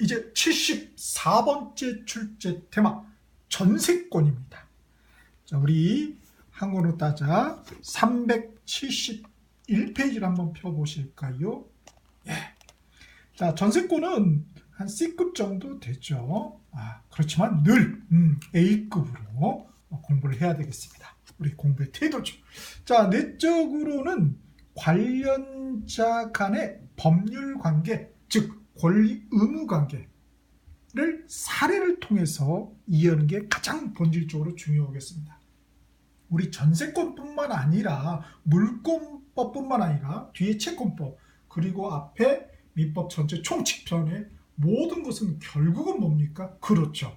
이제 74번째 출제 테마 전세권입니다. 자, 우리 한국어로 따자 371페이지를 한번 펴보실까요? 예. 자, 전세권은 한 C급 정도 되죠. 아, 그렇지만 늘 음, A급으로 공부를 해야 되겠습니다. 우리 공부의 태도죠. 자, 내적으로는 관련자 간의 법률 관계, 즉 권리 의무 관계를 사례를 통해서 이해하는 게 가장 본질적으로 중요하겠습니다. 우리 전세권뿐만 아니라 물권법뿐만 아니라 뒤에 채권법 그리고 앞에 민법 전체 총칙편의 모든 것은 결국은 뭡니까? 그렇죠.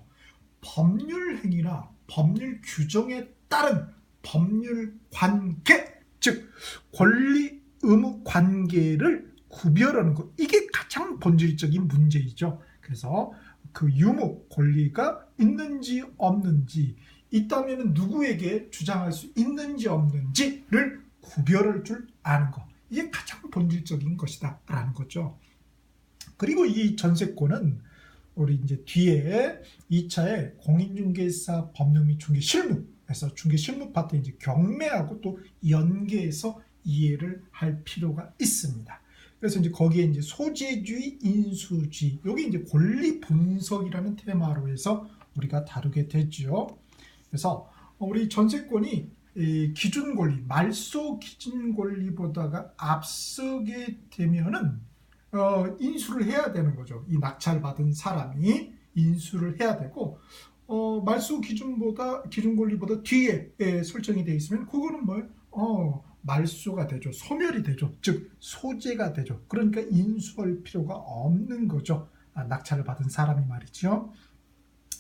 법률 행위나 법률 규정에 따른 법률 관계, 즉 권리 의무 관계를 구별하는 것 이게 가장 본질적인 문제이죠. 그래서 그 유무 권리가 있는지 없는지 있다면 누구에게 주장할 수 있는지 없는지를 구별할 줄 아는 것 이게 가장 본질적인 것이다 라는 거죠. 그리고 이 전세권은 우리 이제 뒤에 2차에 공인중개사 법령 및 중개 실무에서 중개 실무 파트 이제 경매하고 또 연계해서 이해를 할 필요가 있습니다. 그래서 이제 거기에 이제 소재주의, 인수주의, 여기 이제 권리 분석이라는 테마로 해서 우리가 다루게 되죠. 그래서 우리 전세권이 기준 권리, 말소 기준 권리보다가 앞서게 되면은 어, 인수를 해야 되는 거죠. 이 낙찰 받은 사람이 인수를 해야 되고 어, 말소 기준보다 기준 권리보다 뒤에 예, 설정이 되어 있으면 그거는 뭐 어, 말소가 되죠. 소멸이 되죠. 즉 소재가 되죠. 그러니까 인수할 필요가 없는 거죠. 아, 낙찰을 받은 사람이 말이죠.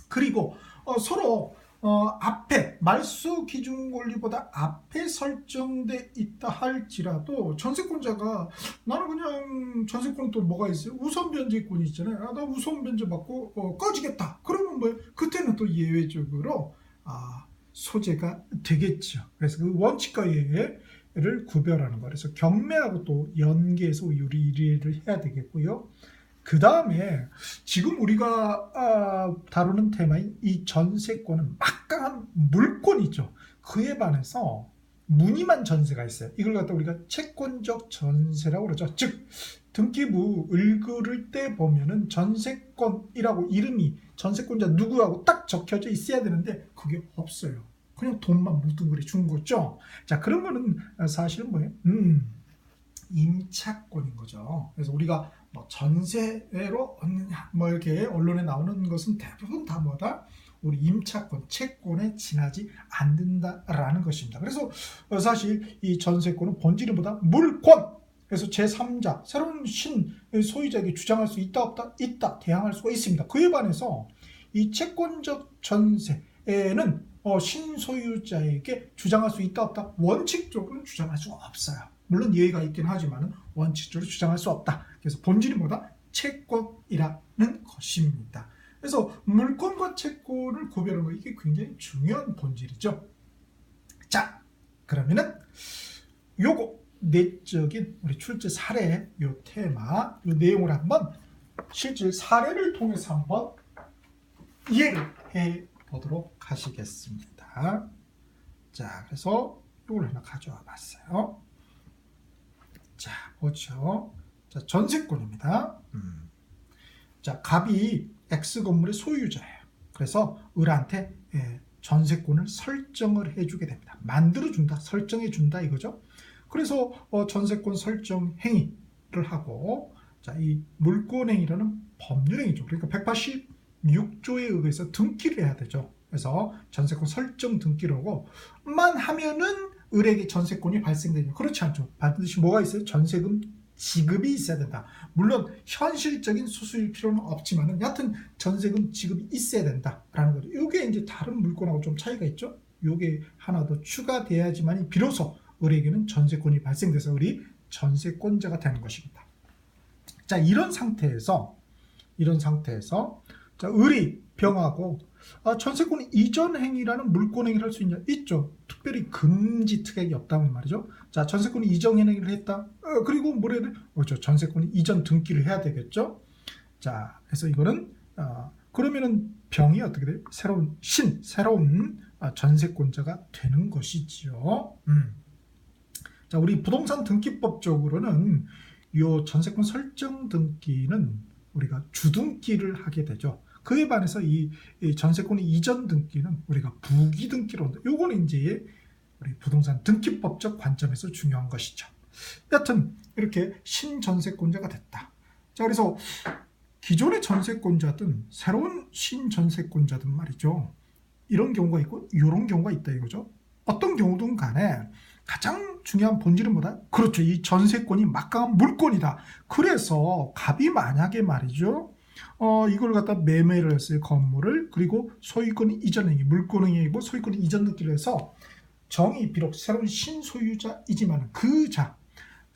그리고 어, 서로 어, 앞에 말소 기준 권리보다 앞에 설정돼 있다 할지라도 전세권자가 나는 그냥 전세권 또 뭐가 있어요? 우선 변제권이 있잖아요. 아, 나 우선 변제 받고 어, 꺼지겠다. 그러면 뭐 그때는 또 예외적으로 아, 소재가 되겠죠. 그래서 그 원칙과 예외 를 구별하는 거. 그래서 경매하고 또 연계해서 이해를 해야 되겠고요. 그 다음에 지금 우리가 아, 다루는 테마인 이 전세권은 막강한 물권이죠. 그에 반해서 무늬만 전세가 있어요. 이걸 갖다 우리가 채권적 전세라고 그러죠. 즉 등기부 을그를 때 보면은 전세권이라고 이름이 전세권자 누구하고 딱 적혀져 있어야 되는데 그게 없어요. 그냥 돈만 묻은거리 준 거죠. 자 그러면은 사실은 뭐예요? 음 임차권인 거죠. 그래서 우리가 뭐 전세로 뭐 이렇게 언론에 나오는 것은 대부분 다 뭐다 우리 임차권 채권에 지나지 않는다라는 것입니다. 그래서 사실 이 전세권은 본질은 보다 물권 그래서 제3자 새로운 신 소유자에게 주장할 수 있다 없다 있다 대항할 수가 있습니다. 그에 반해서 이 채권적 전세에는 어, 신소유자에게 주장할 수 있다 없다 원칙적으로 주장할 수가 없어요. 물론 예외가 있긴 하지만 원칙적으로 주장할 수 없다. 그래서 본질이 뭐다? 채권이라는 것입니다. 그래서 물권과 채권을 구별하는 거 이게 굉장히 중요한 본질이죠. 자, 그러면은 요거 내적인 우리 출제 사례 요 테마 요 내용을 한번 실질 사례를 통해서 한번 이해를 해 보도록 하시겠습니다. 자, 그래서 이걸 하나 가져와 봤어요. 자, 보죠. 자, 전세권입니다. 음. 자, 갑이 X 건물의 소유자예요. 그래서 을한테 예, 전세권을 설정을 해주게 됩니다. 만들어준다, 설정해준다 이거죠. 그래서 어, 전세권 설정 행위를 하고 자, 이 물권행위라는 법률행위죠. 그러니까 186조에 의해서 등기를 해야 되죠. 그래서 전세권 설정 등기라고 만 하면은 을에게 전세권이 발생되냐 그렇지 않죠. 반드시 뭐가 있어요? 전세금 지급이 있어야 된다. 물론 현실적인 수수일 필요는 없지만은 여하튼 전세금 지급이 있어야 된다라는 거죠. 이게 이제 다른 물건하고 좀 차이가 있죠. 이게 하나 더 추가돼야지만 비로소 을에게는 전세권이 발생돼서 을이 전세권자가 되는 것입니다. 자 이런 상태에서 이런 상태에서 자 을이 병하고 아, 전세권 이전 행위라는 물권 행위를 할 수 있냐? 있죠. 특별히 금지 특약이 없다는 말이죠. 자, 전세권 이전 행위를 했다. 어, 그리고 뭐래야 돼? 어, 저 전세권 이전 등기를 해야 되겠죠. 자, 그래서 이거는 어, 그러면은 병이 어떻게 돼요? 새로운 신, 새로운 아, 전세권자가 되는 것이지요. 음. 자, 우리 부동산 등기법적으로는 이 전세권 설정 등기는 우리가 주등기를 하게 되죠. 그에 반해서 이, 이 전세권의 이전 등기는 우리가 부기 등기로 한다. 요거는 이제 우리 부동산 등기법적 관점에서 중요한 것이죠. 여튼 이렇게 신전세권자가 됐다. 자, 그래서 기존의 전세권자든 새로운 신전세권자든 말이죠. 이런 경우가 있고 이런 경우가 있다 이거죠. 어떤 경우든 간에 가장 중요한 본질은 뭐다? 그렇죠. 이 전세권이 막강한 물건이다. 그래서 갑이 만약에 말이죠. 어, 이걸 갖다 매매를 했어요. 건물을. 그리고 소유권이 이전행위, 물권 행위고 소유권이 이전 등기를 해서 정이 비록 새로운 신소유자이지만 그 자,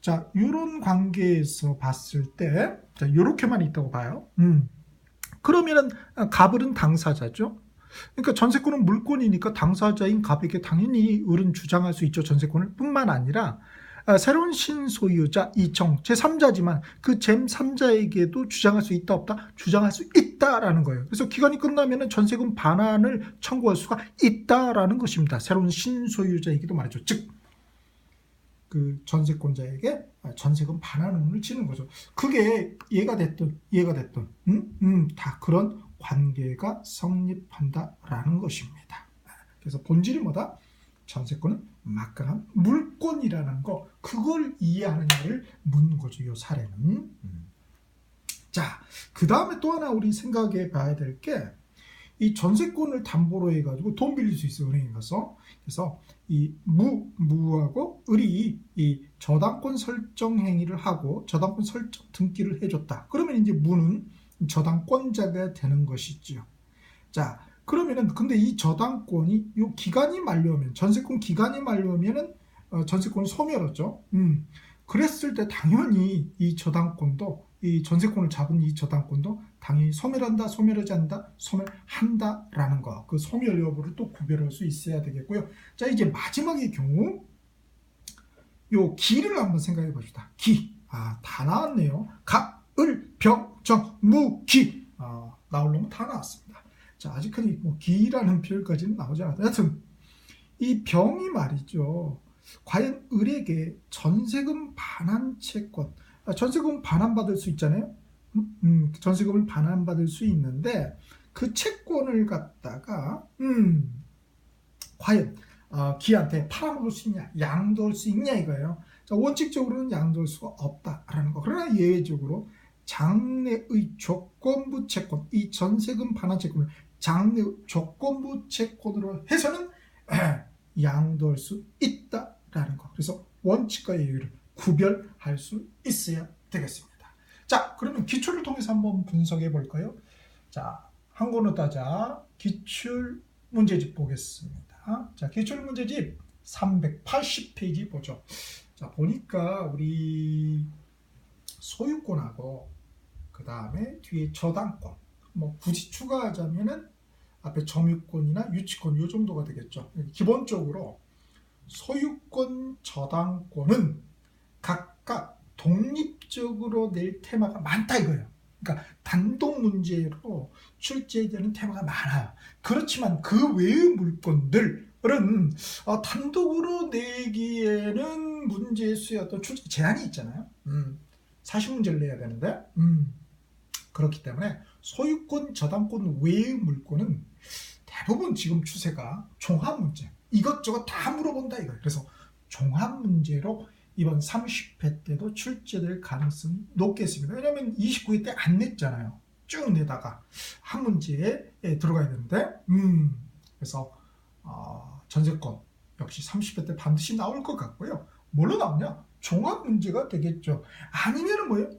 자, 이런 관계에서 봤을 때, 자, 요렇게만 있다고 봐요. 음. 그러면은 갑을은 당사자죠. 그러니까 전세권은 물권이니까 당사자인 갑에게 당연히 을은 주장할 수 있죠. 전세권을 뿐만 아니라 아, 새로운 신소유자 이청 제3자지만 그 제3자에게도 주장할 수 있다 없다 주장할 수 있다라는 거예요. 그래서 기간이 끝나면은 전세금 반환을 청구할 수가 있다라는 것입니다. 새로운 신소유자에게도 말이죠. 즉 그 전세권자에게 전세금 반환 의무를 지는 거죠. 그게 이해가 됐든 이해가 됐든 음? 음, 다 그런 관계가 성립한다라는 것입니다. 그래서 본질이 뭐다? 전세권은 막강한 물권이라는 거 그걸 이해하느냐를 묻는 거죠. 이 사례는. 음. 자, 그 다음에 또 하나 우리 생각해 봐야 될 게 이 전세권을 담보로 해가지고 돈 빌릴 수 있어요. 은행에 가서. 그래서 이 무, 무하고 을이 이 저당권 설정 행위를 하고 저당권 설정 등기를 해줬다. 그러면 이제 무는 저당권자가 되는 것이지요. 자, 그러면은 근데 이 저당권이 요 기간이 만료하면 전세권 기간이 만료하면은 어, 전세권이 소멸하죠. 음. 그랬을 때 당연히 이 저당권도 이 전세권을 잡은 이 저당권도 당연히 소멸한다, 소멸하지 않는다, 소멸한다라는 거. 그 소멸 여부를 또 구별할 수 있어야 되겠고요. 자, 이제 마지막의 경우 요 기를 한번 생각해 봅시다. 기. 아, 다 나왔네요. 가, 을, 병, 정, 무, 기. 아, 나올 놈은 다 나왔습니다. 자, 아직까지 뭐 기라는 표현까지는 나오지 않았다. 여튼 이 병이 말이죠. 과연 을에게 전세금 반환 채권, 아, 전세금 반환받을 수 있잖아요. 음, 음, 전세금을 반환받을 수 있는데 그 채권을 갖다가 음, 과연 어, 기한테 팔아먹을 수 있냐, 양도할 수 있냐 이거예요. 자, 원칙적으로는 양도할 수가 없다라는 거. 그러나 예외적으로 장래의 조건부 채권, 이 전세금 반환 채권을 장래 조건부 채권으로 해서는 양도할 수 있다라는 거. 그래서 원칙과 예외를 구별할 수 있어야 되겠습니다. 자, 그러면 기출을 통해서 한번 분석해 볼까요? 자, 한 권을 따자 기출 문제집 보겠습니다. 자, 기출 문제집 380페이지 보죠. 자, 보니까 우리 소유권하고 그 다음에 뒤에 저당권 뭐 굳이 추가하자면은 앞에 점유권이나 유치권 요 정도가 되겠죠. 기본적으로 소유권 저당권은 각각 독립적으로 낼 테마가 많다 이거예요. 그러니까 단독 문제로 출제되는 테마가 많아요. 그렇지만 그 외의 물건들은 어, 단독으로 내기에는 문제 수의 어떤 출제 제한이 있잖아요. 음, 사실 문제를 내야 되는데 음, 그렇기 때문에 소유권 저당권 외의 물건은 대부분 지금 추세가 종합 문제 이것저것 다 물어본다 이거예요. 그래서 종합 문제로 이번 30회 때도 출제될 가능성이 높겠습니다. 왜냐하면 29회 때 안 냈잖아요. 쭉 내다가 한 문제에 들어가야 되는데, 음, 그래서 어, 전세권 역시 30회 때 반드시 나올 것 같고요. 뭘로 나오냐? 종합 문제가 되겠죠. 아니면은 뭐예요?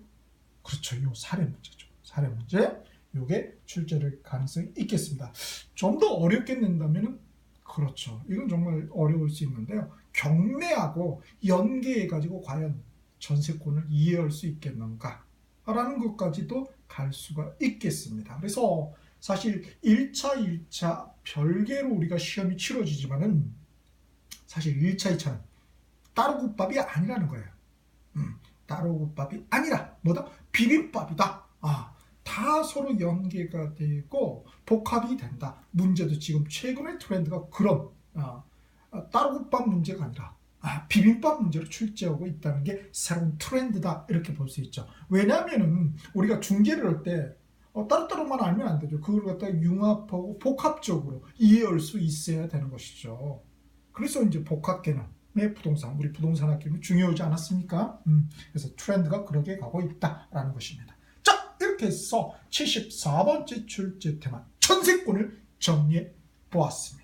그렇죠. 요 사례 문제죠. 사례 문제. 요게 출제될 가능성이 있겠습니다. 좀 더 어렵게 낸다면은 그렇죠. 이건 정말 어려울 수 있는데요. 경매하고 연계해 가지고 과연 전세권을 이해할 수 있겠는가? 라는 것까지도 갈 수가 있겠습니다. 그래서 사실 1차, 2차 별개로 우리가 시험이 치러지지만은 사실 1차, 2차는 따로 국밥이 아니라는 거예요. 음, 따로 국밥이 아니라 뭐다? 비빔밥이다. 아, 다 서로 연계가 되고 복합이 된다. 문제도 지금 최근의 트렌드가 그런 아, 아, 따로국밥 문제가 아니라 아, 비빔밥 문제로 출제하고 있다는 게 새로운 트렌드다 이렇게 볼 수 있죠. 왜냐하면은 우리가 중계를 할때 어, 따로따로만 알면 안 되죠. 그걸 갖다 융합하고 복합적으로 이해할 수 있어야 되는 것이죠. 그래서 이제 복합 개념의 부동산, 우리 부동산 학교는 중요하지 않았습니까? 음, 그래서 트렌드가 그렇게 가고 있다라는 것입니다. 자, 이렇게 해서 74번째 출제 테마 천세권을 정리해 보았습니다.